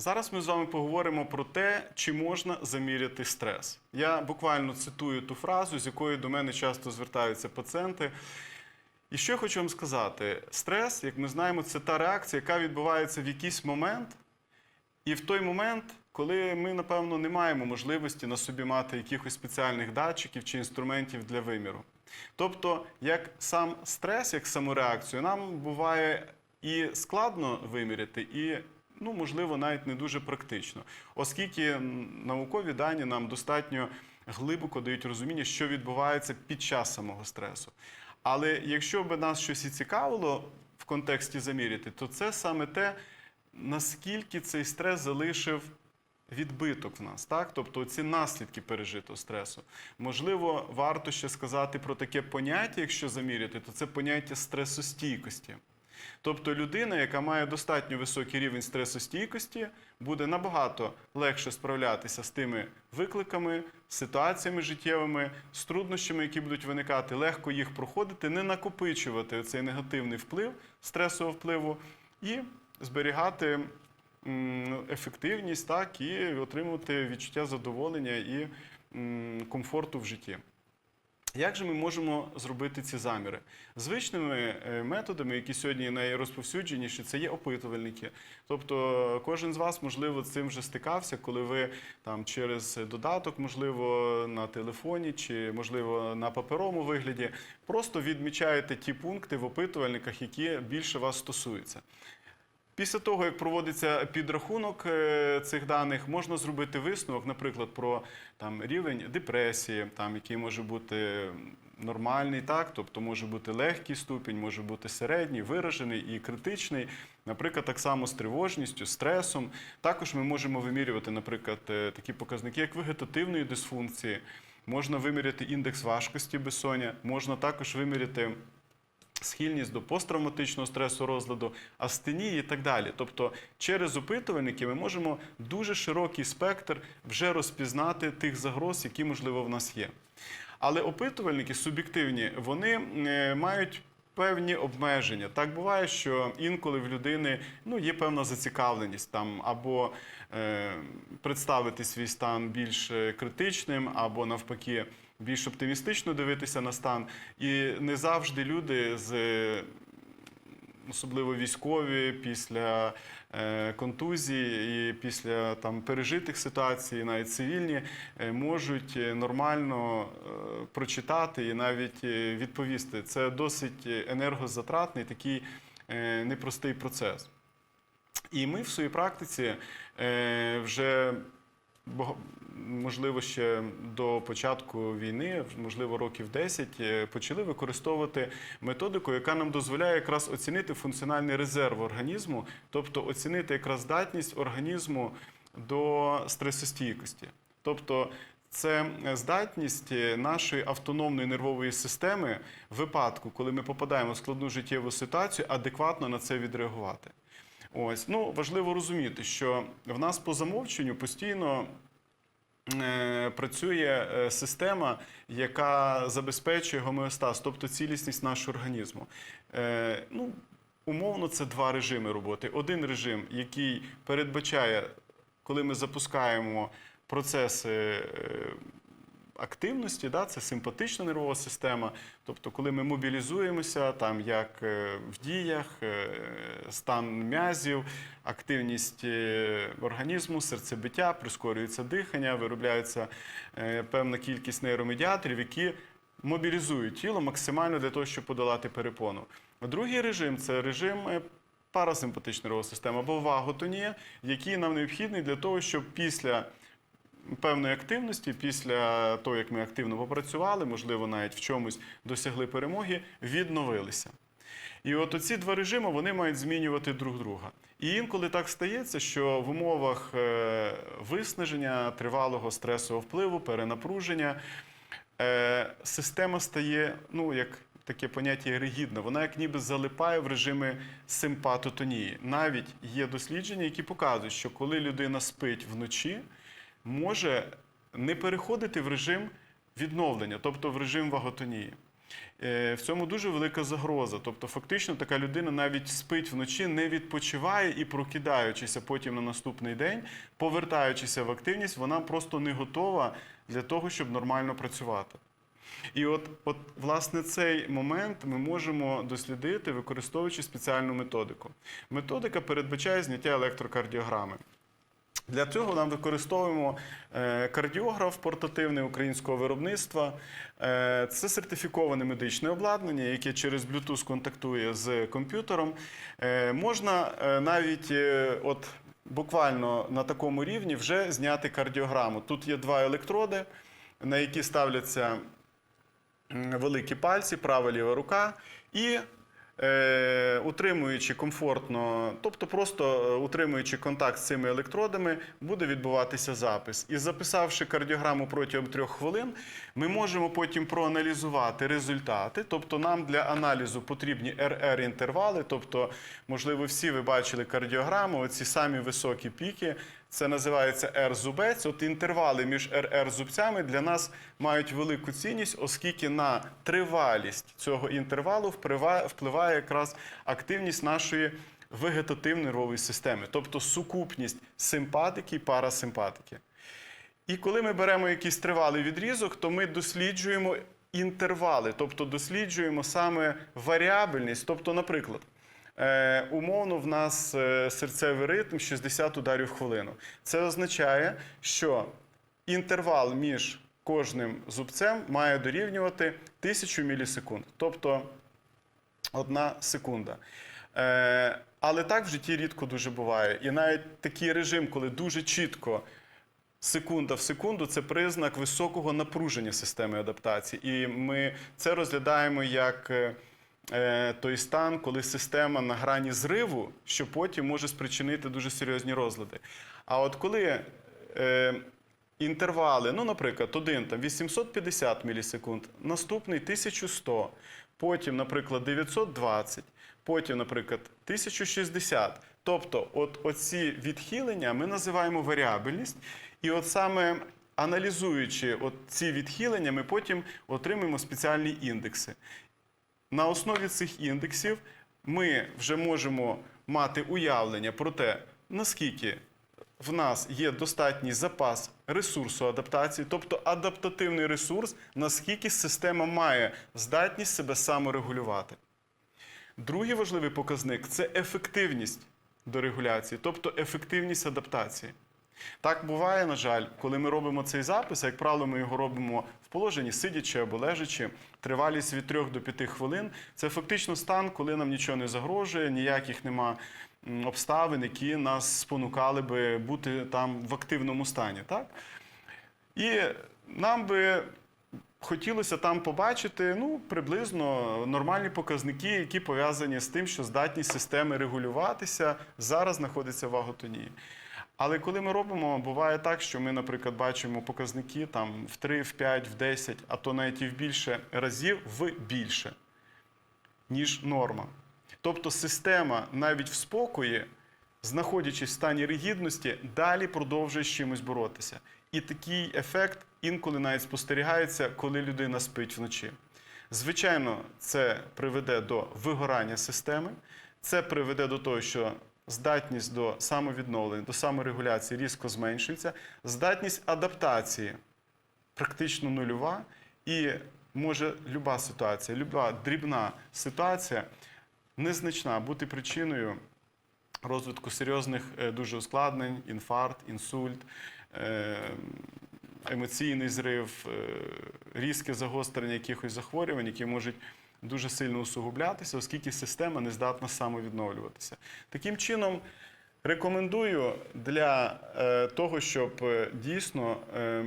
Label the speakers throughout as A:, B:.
A: Зараз ми з вами поговоримо про те, чи можна заміряти стрес. Я буквально цитую ту фразу, з якою до мене часто звертаються пацієнти. І що я хочу вам сказати: стрес, як ми знаємо, це та реакція, яка відбувається в якийсь момент, і в той момент, коли ми, напевно, не маємо можливості на собі мати якихось спеціальних датчиків чи інструментів для виміру. Тобто, як сам стрес, як самореакцію, нам буває і складно виміряти, і, ну, можливо, навіть не дуже практично, оскільки наукові дані нам достатньо глибоко дають розуміння, що відбувається під час самого стресу. Але якщо б нас щось і цікавило в контексті заміряти, то це саме те, наскільки цей стрес залишив відбиток в нас, так? Тобто ці наслідки пережитого стресу. Можливо, варто ще сказати про таке поняття, якщо заміряти, то це поняття стресостійкості. Тобто людина, яка має достатньо високий рівень стресостійкості, буде набагато легше справлятися з тими викликами, ситуаціями життєвими, з труднощами, які будуть виникати, легко їх проходити, не накопичувати цей негативний вплив стресового впливу і зберігати ефективність, так, і отримувати відчуття задоволення і комфорту в житті. Як же ми можемо зробити ці заміри? Звичними е, методами, які сьогодні найрозповсюдженіші, це є опитувальники. Тобто кожен з вас, можливо, з цим вже стикався, коли ви там через додаток, можливо, на телефоні чи, можливо, на паперовому вигляді, просто відмічаєте ті пункти в опитувальниках, які більше вас стосуються. Після того, як проводиться підрахунок е, цих даних, можна зробити висновок, наприклад, про там, рівень депресії, там, який може бути нормальний, так? тобто може бути легкий ступінь, може бути середній, виражений і критичний. Наприклад, так само з тривожністю, стресом. Також ми можемо вимірювати, наприклад, е, такі показники, як вегетативної дисфункції, можна виміряти індекс важкості безсоння, можна також виміряти схильність до посттравматичного стресу розладу, астенії і так далі. Тобто, через опитувальники ми можемо дуже широкий спектр вже розпізнати тих загроз, які, можливо, в нас є. Але опитувальники суб'єктивні, вони е, мають. Певні обмеження. Так буває, що інколи в людини ну, є певна зацікавленість там або е, представити свій стан більш е, критичним, або навпаки більш оптимістично дивитися на стан. І не завжди люди з е, особливо військові після е, контузії і після там пережитих ситуацій, навіть цивільні, е, можуть е, нормально е, прочитати і навіть е, відповісти. Це досить енергозатратний такий е, непростий процес. І ми в своїй практиці е, вже можливо ще до початку війни, можливо, років 10, е, почали використовувати методику, яка нам дозволяє якраз оцінити функціональний резерв організму, тобто оцінити якраз здатність організму до стресостійкості. Тобто це здатність нашої автономної нервової системи в випадку, коли ми попадаємо в складну життєву ситуацію, адекватно на це відреагувати. Ось ну важливо розуміти, що в нас по замовченню постійно е, працює е, система, яка забезпечує гомеостаз, тобто цілісність нашого організму. Е, ну, умовно, це два режими роботи. Один режим, який передбачає, коли ми запускаємо процеси. Активності, да, це симпатична нервова система. Тобто, коли ми мобілізуємося, там як е, в діях, е, стан м'язів, активність е, організму, серцебиття, прискорюється дихання, виробляється певна кількість нейромедіаторів, які мобілізують тіло максимально для того, щоб подолати перепону. Другий режим це режим парасимпатична нервова система або ваготонія, який нам необхідний для того, щоб після певної активності після того, як ми активно попрацювали, можливо, навіть в чомусь досягли перемоги, відновилися. І от оці два режими вони мають змінювати друг друга. І інколи так стається, що в умовах е, виснаження, тривалого стресового впливу, перенапруження е, система стає, ну, як таке поняття ригідна, вона як ніби залипає в режими симпатотонії. Навіть є дослідження, які показують, що коли людина спить вночі, може не переходити в режим відновлення, тобто в режим ваготонії. Е, В цьому дуже велика загроза. Тобто, фактично, така людина навіть спить вночі, не відпочиває і прокидаючися потім на наступний день, повертаючися в активність, вона просто не готова для того, щоб нормально працювати. І от, от, власне, цей момент ми можемо дослідити, використовуючи спеціальну методику. Методика передбачає зняття електрокардіограми. Для цього нам використовуємо е, кардіограф портативний українського виробництва. Е, Це сертифіковане медичне обладнання, яке через Bluetooth контактує з комп'ютером. Е, Можна навіть от буквально на такому рівні вже зняти кардіограму. Тут є два електроди, на які ставляться великі пальці, права ліва рука, і е, утримуючи комфортно, тобто просто е, утримуючи контакт з цими електродами, буде відбуватися запис. І записавши кардіограму протягом трьох хвилин, ми можемо потім проаналізувати результати. Тобто, нам для аналізу потрібні РР інтервали. Тобто, можливо, всі ви бачили кардіограму, оці самі високі піки. Це називається R-зубець. От інтервали між RR-зубцями для нас мають велику цінність, оскільки на тривалість цього інтервалу впливає, якраз активність нашої вегетативно-нервової системи, тобто сукупність симпатики і парасимпатики. І коли ми беремо якийсь тривалий відрізок, то ми досліджуємо інтервали, тобто досліджуємо саме варіабельність. Тобто, наприклад, умовно в нас е, серцевий ритм 60 ударів в хвилину. Це означає, що інтервал між кожним зубцем має дорівнювати 1000 мілісекунд, тобто одна секунда. Е, але так в житті рідко дуже буває. І навіть такий режим, коли дуже чітко секунда в секунду, це признак високого напруження системи адаптації. І ми це розглядаємо як е, е, той стан, коли система на грані зриву, що потім може спричинити дуже серйозні розлади. А от коли е, інтервали, ну, наприклад, один там 850 мілісекунд, наступний 1100, потім, наприклад, 920, потім, наприклад, 1060. Тобто, от оці відхилення ми називаємо варіабельність, і от саме аналізуючи от ці відхилення, ми потім отримуємо спеціальні індекси. На основі цих індексів ми вже можемо мати уявлення про те, наскільки в нас є достатній запас ресурсу адаптації, тобто адаптативний ресурс, наскільки система має здатність себе саморегулювати. Другий важливий показник це ефективність до регуляції, тобто ефективність адаптації. Так буває, на жаль, коли ми робимо цей запис, як правило, ми його робимо в положенні, сидячи або лежачи, тривалість від 3 до 5 хвилин. Це фактично стан, коли нам нічого не загрожує, ніяких нема обставин, які нас спонукали би бути там в активному стані. Так? І нам би хотілося там побачити ну, приблизно нормальні показники, які пов'язані з тим, що здатність системи регулюватися зараз знаходиться в аготонії. Але коли ми робимо, буває так, що ми, наприклад, бачимо показники там в 3, в 5, в 10, а то навіть і в більше разів в більше, ніж норма. Тобто система навіть в спокої, знаходячись в стані ригідності, далі продовжує з чимось боротися. І такий ефект інколи навіть спостерігається, коли людина спить вночі. Звичайно, це приведе до вигорання системи, це приведе до того, що здатність до самовідновлення, до саморегуляції різко зменшується, здатність адаптації практично нульова, і може люба ситуація, люба дрібна ситуація незначна бути причиною розвитку серйозних е, дуже ускладнень, інфаркт, інсульт, е, емоційний зрив, е, різке загострення якихось захворювань, які можуть дуже сильно усугублятися, оскільки система не здатна самовідновлюватися. Таким чином, рекомендую для е, того, щоб е, дійсно е,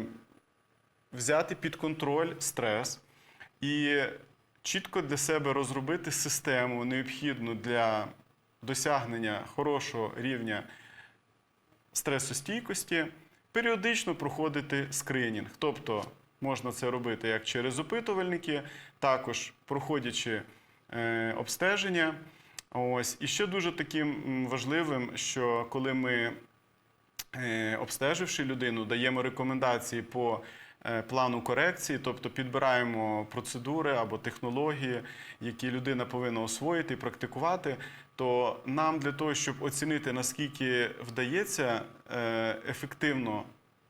A: взяти під контроль стрес і чітко для себе розробити систему, необхідну для досягнення хорошого рівня стресостійкості, періодично проходити скринінг. Тобто можна це робити як через опитувальники, також проходячи е, обстеження. Ось. І ще дуже таким важливим, що коли ми, е, обстеживши людину, даємо рекомендації по е, плану корекції, тобто підбираємо процедури або технології, які людина повинна освоїти і практикувати. То нам для того, щоб оцінити наскільки вдається ефективно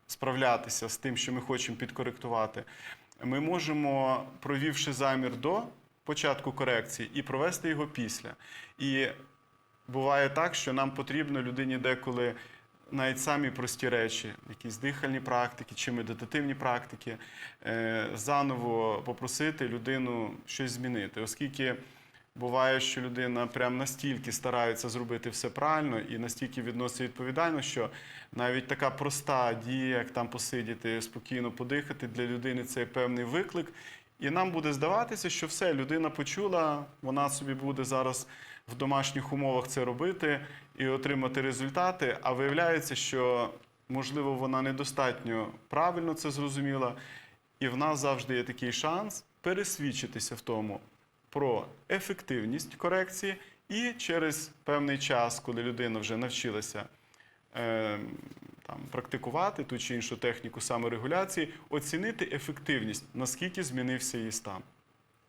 A: справлятися з тим, що ми хочемо підкоректувати, ми можемо, провівши замір до початку корекції, і провести його після. І буває так, що нам потрібно людині деколи навіть самі прості речі, якісь дихальні практики чи медитативні практики, е, заново попросити людину щось змінити, оскільки. Буває, що людина прям настільки старається зробити все правильно і настільки відносить відповідально, що навіть така проста дія, як там посидіти, спокійно подихати, для людини це певний виклик. І нам буде здаватися, що все, людина почула, вона собі буде зараз в домашніх умовах це робити і отримати результати. А виявляється, що можливо вона недостатньо правильно це зрозуміла, і в нас завжди є такий шанс пересвідчитися в тому про ефективність корекції, і через певний час, коли людина вже навчилася е, там, практикувати ту чи іншу техніку саморегуляції, оцінити ефективність, наскільки змінився її стан.